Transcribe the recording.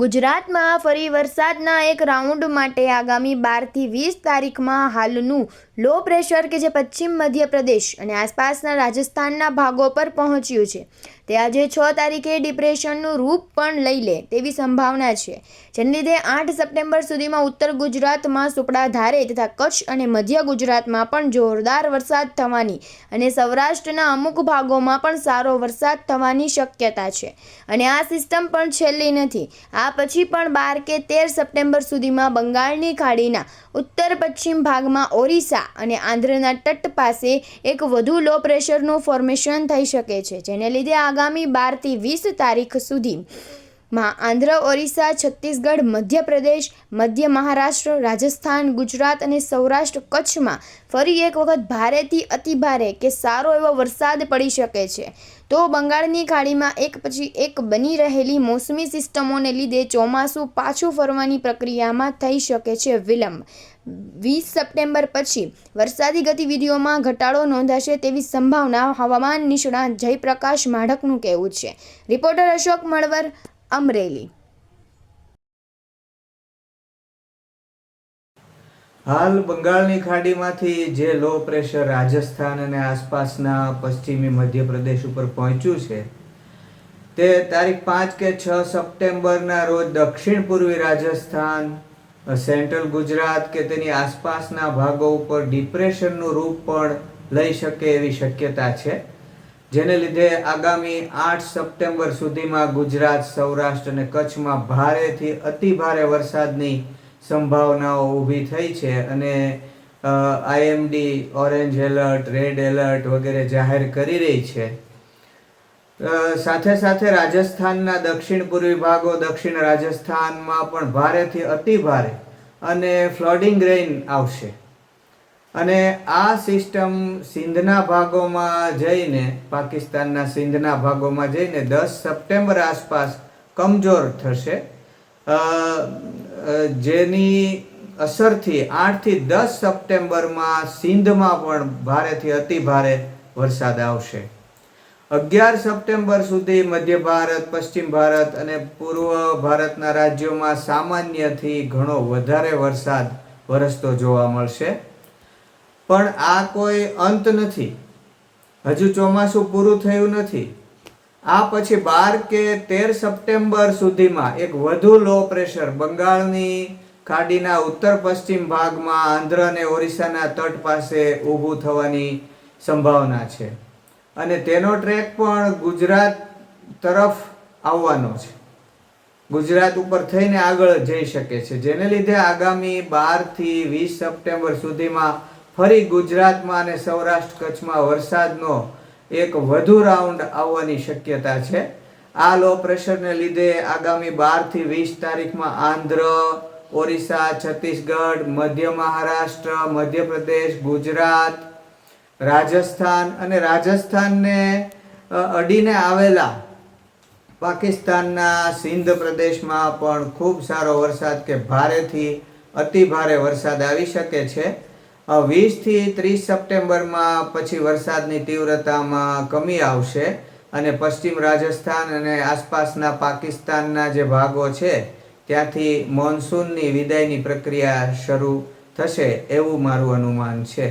ગુજરાતમાં ફરી વરસાદના એક રાઉન્ડ માટે આગામી બારથી વીસ તારીખમાં હાલનું લો પ્રેશર કે જે પશ્ચિમ મધ્યપ્રદેશ અને આસપાસના રાજસ્થાનના ભાગો પર પહોંચ્યું છે. તે આજે છ તારીખે ડિપ્રેશનનું રૂપ પણ લઈ લે તેવી સંભાવના છે. જેને લીધે આઠ સપ્ટેમ્બર સુધીમાં ઉત્તર ગુજરાતમાં સુપડા ધારે તથા કચ્છ અને મધ્ય ગુજરાતમાં પણ જોરદાર વરસાદ થવાની અને સૌરાષ્ટ્રના અમુક ભાગોમાં પણ સારો વરસાદ થવાની શક્યતા છે. અને આ સિસ્ટમ પણ છેલ્લી નથી. આ પછી પણ બાર કે તેર સપ્ટેમ્બર સુધીમાં બંગાળની ખાડીના ઉત્તર પશ્ચિમ ભાગમાં ઓરિસ્સા અને આંધ્રના તટ પાસે એક વધુ લો પ્રેશરનું ફોર્મેશન થઈ શકે છે, જેને લીધે આગામી બારથી વીસ તારીખ સુધી માં આંધ્ર, ઓરિસ્સા, છત્તીસગઢ, મધ્યપ્રદેશ, મધ્ય મહારાષ્ટ્ર, રાજસ્થાન, ગુજરાત અને સૌરાષ્ટ્ર કચ્છમાં ફરી એક વખત ભારેથી અતિભારે કે સારો એવો વરસાદ પડી શકે છે. તો બંગાળની ખાડીમાં એક પછી એક બની રહેલી મોસમી સિસ્ટમોને લીધે ચોમાસું પાછું ફરવાની પ્રક્રિયામાં થઈ શકે છે વિલંબ. વીસ સપ્ટેમ્બર પછી વરસાદી ગતિવિધિઓમાં ઘટાડો નોંધાશે તેવી સંભાવના હવામાન નિષ્ણાત જયપ્રકાશ માઢકનું કહેવું છે. રિપોર્ટર અશોક મળવર અમરેલી હાલ બંગાળની ખાડીમાંથી જે લો પ્રેશર રાજસ્થાન અને આસપાસના પશ્ચિમી મધ્યપ્રદેશ ઉપર પહોંચ્યું છે, તે તારીખ પાંચ કે છ સપ્ટેમ્બરના રોજ દક્ષિણ પૂર્વી રાજસ્થાન, સેન્ટ્રલ ગુજરાત કે તેની આસપાસના ભાગો ઉપર ડિપ્રેશનનું રૂપ પણ લઈ શકે એવી શક્યતા છે. જેને લીધે આગામી આઠ સપ્ટેમ્બર સુધીમાં ગુજરાત, સૌરાષ્ટ્ર અને કચ્છમાં ભારેથી અતિ ભારે વરસાદની સંભાવનાઓ ઊભી થઈ છે અને IMD orange alert, red alert વગેરે જાહેર કરી રહી છે. સાથે સાથે રાજસ્થાનના દક્ષિણ પૂર્વી ભાગો, દક્ષિણ રાજસ્થાનમાં પણ ભારેથી અતિ ભારે અને ફ્લડિંગ રેઇન આવશે. અને આ સિસ્ટમ સિંધના ભાગોમાં જઈને, પાકિસ્તાનના સિંધના ભાગોમાં જઈને દસ સપ્ટેમ્બર આસપાસ કમજોર થશે. જેની અસરથી આઠથી દસ સપ્ટેમ્બરમાં સિંધમાં પણ ભારેથી અતિ ભારે વરસાદ આવશે. અગિયાર સપ્ટેમ્બર સુધી મધ્ય ભારત, પશ્ચિમ ભારત અને પૂર્વ ભારતના રાજ્યોમાં સામાન્યથી ઘણો વધારે વરસાદ વરસતો જોવા મળશે. પણ આ કોઈ અંત નથી. હજુ ચોમાસું પૂરું થયું નથી. આ પછી બાર કે તેર સપ્ટેમ્બર સુધીમાં એક વધુ લો પ્રેશર બંગાળની ખાડીના ઉત્તર પશ્ચિમ ભાગમાં આંધ્ર અને ઓરિસ્સાના તટ પાસે ઊભું થવાની સંભાવના છે. અને તેનો ટ્રેક પણ ગુજરાત તરફ આવવાનો છે. ગુજરાત ઉપર થઈને આગળ જઈ શકે છે. જેને લીધે આગામી બારથી વીસ સપ્ટેમ્બર સુધીમાં ફરી ગુજરાતમાં અને સૌરાષ્ટ્ર કચ્છમાં વરસાદનો એક વધુ રાઉન્ડ આવવાની શક્યતા છે. આ લો પ્રેશરને લીધે આગામી બારથી વીસ તારીખમાં આંધ્ર, ઓરિસ્સા, છત્તીસગઢ, મધ્ય મહારાષ્ટ્ર, મધ્યપ્રદેશ, ગુજરાત, રાજસ્થાન અને રાજસ્થાનને અડીને આવેલા પાકિસ્તાનના સિંધ પ્રદેશમાં પણ ખૂબ સારો વરસાદ કે ભારેથી અતિ ભારે વરસાદ આવી શકે છે. વીસથી ત્રીસ સપ્ટેમ્બરમાં પછી વરસાદની તીવ્રતામાં કમી આવશે અને પશ્ચિમ રાજસ્થાન અને આસપાસના પાકિસ્તાનના જે ભાગો છે, ત્યાંથી મોન્સૂનની વિદાયની પ્રક્રિયા શરૂ થશે એવું મારું અનુમાન છે.